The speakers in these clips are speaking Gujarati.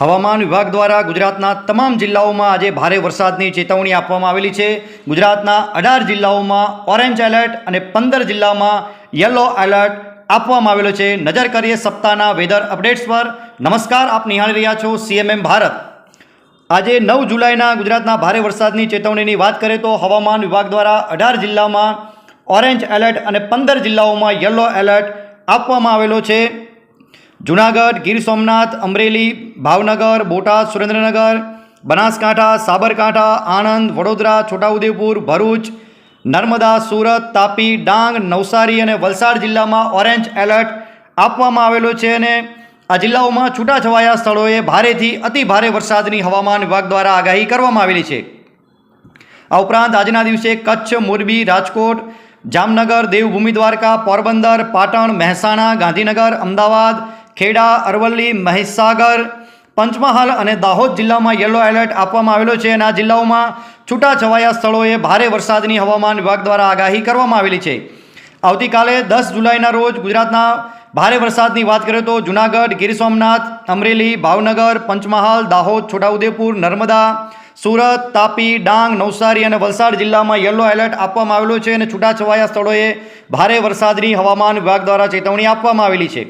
હવામાન વિભાગ દ્વારા ગુજરાતના તમામ જિલ્લાઓમાં આજે ભારે વરસાદની ચેતવણી આપવામાં આવેલી છે. ગુજરાતના અઢાર જિલ્લાઓમાં ઓરેન્જ એલર્ટ અને પંદર જિલ્લામાં યલો એલર્ટ આપવામાં આવેલો છે. નજર કરીએ સપ્તાહના વેધર અપડેટ્સ પર. નમસ્કાર, આપ નિહાળી રહ્યા છો સીએમએમ ભારત. આજે નવ જુલાઈના ગુજરાતના ભારે વરસાદની ચેતવણીની વાત કરીએ તો હવામાન વિભાગ દ્વારા અઢાર જિલ્લામાં ઓરેન્જ એલર્ટ અને પંદર જિલ્લાઓમાં યલો એલર્ટ આપવામાં આવેલો છે. જુનાગઢ, ગીર સોમનાથ, અમરેલી, ભાવનગર, બોટાદ, સુરેન્દ્રનગર, બનાસકાંઠા, સાબરકાંઠા, આણંદ, વડોદરા, છોટાઉદેપુર, ભરૂચ, નર્મદા, સુરત, તાપી, ડાંગ, નવસારી અને વલસાડ જિલ્લામાં ઓરેન્જ એલર્ટ આપવામાં આવેલો છે અને આ જિલ્લાઓમાં છૂટાછવાયા સ્થળોએ ભારેથી અતિ ભારે વરસાદની હવામાન વિભાગ દ્વારા આગાહી કરવામાં આવેલી છે. આ ઉપરાંત આજના દિવસે કચ્છ, મોરબી, રાજકોટ, જામનગર, દેવભૂમિ દ્વારકા, પોરબંદર, પાટણ, મહેસાણા, ગાંધીનગર, અમદાવાદ ખેડા, અરવલ્લી, મહીસાગર, પંચમહાલ અને દાહોદ જિલ્લામાં યલો એલર્ટ આપવામાં આવેલો છે અને આ જિલ્લાઓમાં છૂટાછવાયા સ્થળોએ ભારે વરસાદની હવામાન વિભાગ દ્વારા આગાહી કરવામાં આવેલી છે. આવતીકાલે દસ જુલાઈના રોજ ગુજરાતના ભારે વરસાદની વાત કરીએ તો જુનાગઢ, ગીર સોમનાથ, અમરેલી, ભાવનગર, પંચમહાલ, દાહોદ, છોટાઉદેપુર, નર્મદા, સુરત, તાપી, ડાંગ, નવસારી અને વલસાડ જિલ્લામાં યલો એલર્ટ આપવામાં આવેલો છે અને છૂટાછવાયા સ્થળોએ ભારે વરસાદની હવામાન વિભાગ દ્વારા ચેતવણી આપવામાં આવેલી છે.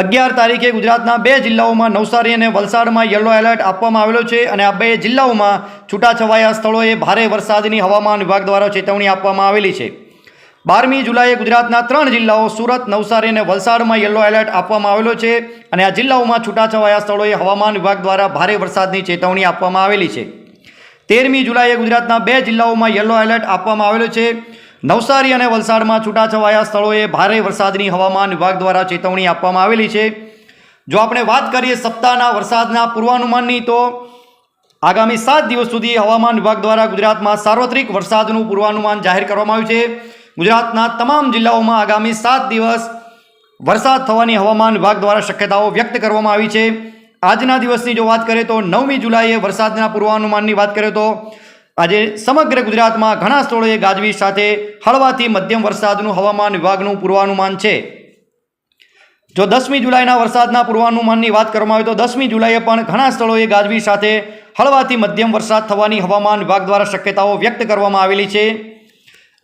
અગિયાર તારીખે ગુજરાતના બે જિલ્લાઓમાં નવસારી અને વલસાડમાં યલો એલર્ટ આપવામાં આવેલો છે અને આ બે જિલ્લાઓમાં છૂટાછવાયા સ્થળોએ ભારે વરસાદની હવામાન વિભાગ દ્વારા ચેતવણી આપવામાં આવેલી છે. બારમી જુલાઈએ ગુજરાતના ત્રણ જિલ્લાઓ સુરત, નવસારી અને વલસાડમાં યલો એલર્ટ આપવામાં આવેલો છે અને આ જિલ્લાઓમાં છૂટાછવાયા સ્થળોએ હવામાન વિભાગ દ્વારા ભારે વરસાદની ચેતવણી આપવામાં આવેલી છે. તેરમી જુલાઈએ ગુજરાતના બે જિલ્લાઓમાં યલો એલર્ટ આપવામાં આવેલો છે નવસારી અને વલસાડમાં છૂટાછવાયા સ્થળોએ ભારે વરસાદની હવામાન વિભાગ દ્વારા ચેતવણી આપવામાં આવેલી છે. જો આપણે વાત કરીએ સપ્તાહના વરસાદના પૂર્વાનુમાનની, તો આગામી સાત દિવસ સુધી હવામાન વિભાગ દ્વારા ગુજરાતમાં સાર્વત્રિક વરસાદનું પૂર્વાનુમાન જાહેર કરવામાં આવ્યું છે. ગુજરાતના તમામ જિલ્લાઓમાં આગામી સાત દિવસ વરસાદ થવાની હવામાન વિભાગ દ્વારા શક્યતાઓ વ્યક્ત કરવામાં આવી છે. આજના દિવસની જો વાત કરીએ, તો નવમી જુલાઈએ વરસાદના પૂર્વાનુમાનની વાત કરીએ, તો આજે સમગ્ર ગુજરાતમાં ઘણા સ્થળોએ ગાજવીજ સાથે હળવાથી મધ્યમ વરસાદનું હવામાન વિભાગનું પૂર્વાનુમાન છે. જો દસમી જુલાઈના વરસાદના પૂર્વાનુમાનની વાત કરવામાં આવે તો દસમી જુલાઈએ પણ ઘણા સ્થળોએ ગાજવીજ સાથે હળવાથી મધ્યમ વરસાદ થવાની હવામાન વિભાગ દ્વારા શક્યતાઓ વ્યક્ત કરવામાં આવેલી છે.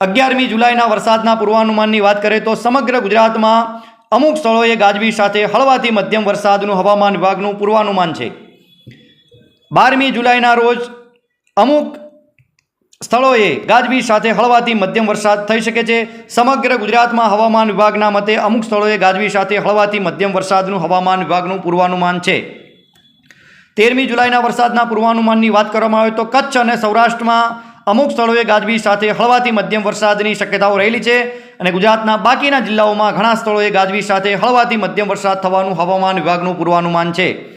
અગિયારમી જુલાઈના વરસાદના પૂર્વાનુમાનની વાત કરીએ તો સમગ્ર ગુજરાતમાં અમુક સ્થળોએ ગાજવીજ સાથે હળવાથી મધ્યમ વરસાદનું હવામાન વિભાગનું પૂર્વાનુમાન છે. બારમી જુલાઈના રોજ અમુક સ્થળોએ ગાજવીજ સાથે હળવાથી મધ્યમ વરસાદ થઈ શકે છે. સમગ્ર ગુજરાતમાં હવામાન વિભાગના મતે અમુક સ્થળોએ ગાજવીજ સાથે હળવાથી મધ્યમ વરસાદનું હવામાન વિભાગનું પૂર્વાનુમાન છે. તેરમી જુલાઈના વરસાદના પૂર્વાનુમાનની વાત કરવામાં આવે તો કચ્છ અને સૌરાષ્ટ્રમાં અમુક સ્થળોએ ગાજવીજ સાથે હળવાથી મધ્યમ વરસાદની શક્યતાઓ રહેલી છે અને ગુજરાતના બાકીના જિલ્લાઓમાં ઘણા સ્થળોએ ગાજવીજ સાથે હળવાથી મધ્યમ વરસાદ થવાનું હવામાન વિભાગનું પૂર્વાનુમાન છે.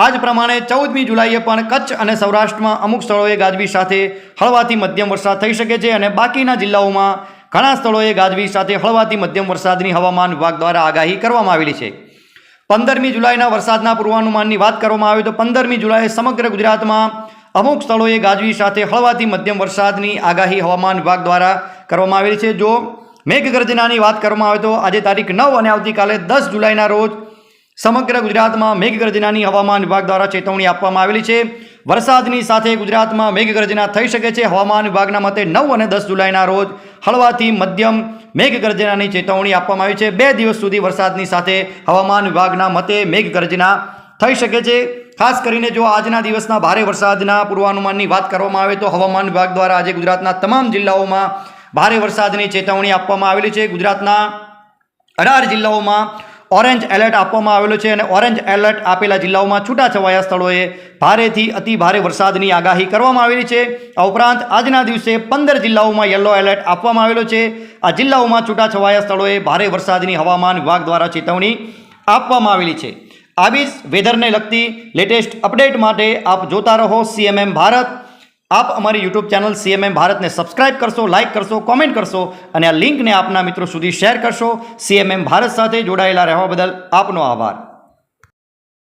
આ જ પ્રમાણે ચૌદમી જુલાઈએ પણ કચ્છ અને સૌરાષ્ટ્રમાં અમુક સ્થળોએ ગાજવીજ સાથે હળવાથી મધ્યમ વરસાદ થઈ શકે છે અને બાકીના જિલ્લાઓમાં ઘણા સ્થળોએ ગાજવીજ સાથે હળવાથી મધ્યમ વરસાદની હવામાન વિભાગ દ્વારા આગાહી કરવામાં આવેલી છે. પંદરમી જુલાઈના વરસાદના પૂર્વાનુમાનની વાત કરવામાં આવે તો પંદરમી જુલાઈએ સમગ્ર ગુજરાતમાં અમુક સ્થળોએ ગાજવીજ સાથે હળવાથી મધ્યમ વરસાદની આગાહી હવામાન વિભાગ દ્વારા કરવામાં આવેલી છે. જો મેઘગર્જનાની વાત કરવામાં આવે તો આજે તારીખ નવ અને આવતીકાલે દસ જુલાઈના રોજ સમગ્ર ગુજરાતમાં મેઘગર્જનાની હવામાન વિભાગ દ્વારા ચેતવણી આપવામાં આવેલી છે. વરસાદની સાથે ગુજરાતમાં મેઘગર્જના થઈ શકે છે. હવામાન વિભાગના મતે નવ અને દસ જુલાઈના રોજ હળવાથી મધ્યમ મેઘગર્જનાની ચેતવણી આપવામાં આવી છે. બે દિવસ સુધી વરસાદની સાથે હવામાન વિભાગના મતે મેઘગર્જના થઈ શકે છે. ખાસ કરીને જો આજના દિવસના ભારે વરસાદના પૂર્વાનુમાનની વાત કરવામાં આવે તો હવામાન વિભાગ દ્વારા આજે ગુજરાતના તમામ જિલ્લાઓમાં ભારે વરસાદની ચેતવણી આપવામાં આવેલી છે. ગુજરાતના અઢાર જિલ્લાઓમાં ઓરેન્જ એલર્ટ આપવામાં આવેલો છે અને ઓરેન્જ એલર્ટ આપેલા જિલ્લાઓમાં છૂટાછવાયા સ્થળોએ ભારેથી અતિ ભારે વરસાદની આગાહી કરવામાં આવેલી છે. આ ઉપરાંત આજના દિવસે પંદર જિલ્લાઓમાં યલો એલર્ટ આપવામાં આવેલો છે. આ જિલ્લાઓમાં છૂટાછવાયા સ્થળોએ ભારે વરસાદની હવામાન વિભાગ દ્વારા ચેતવણી આપવામાં આવેલી છે. આવી જ વેધરને લગતી લેટેસ્ટ અપડેટ માટે આપ જોતા રહો સીએમએમ ભારત. આપ અમારી યુટ્યુબ ચેનલ સીએમએમ ભારતને સબસ્ક્રાઇબ કરશો લાઇક કરશો કોમેન્ટ કરશો અને આ લિંકને આપના મિત્રો સુધી શેર કરશો. સીએમએમ ભારત સાથે જોડાયેલા રહેવા બદલ આપનો આભાર.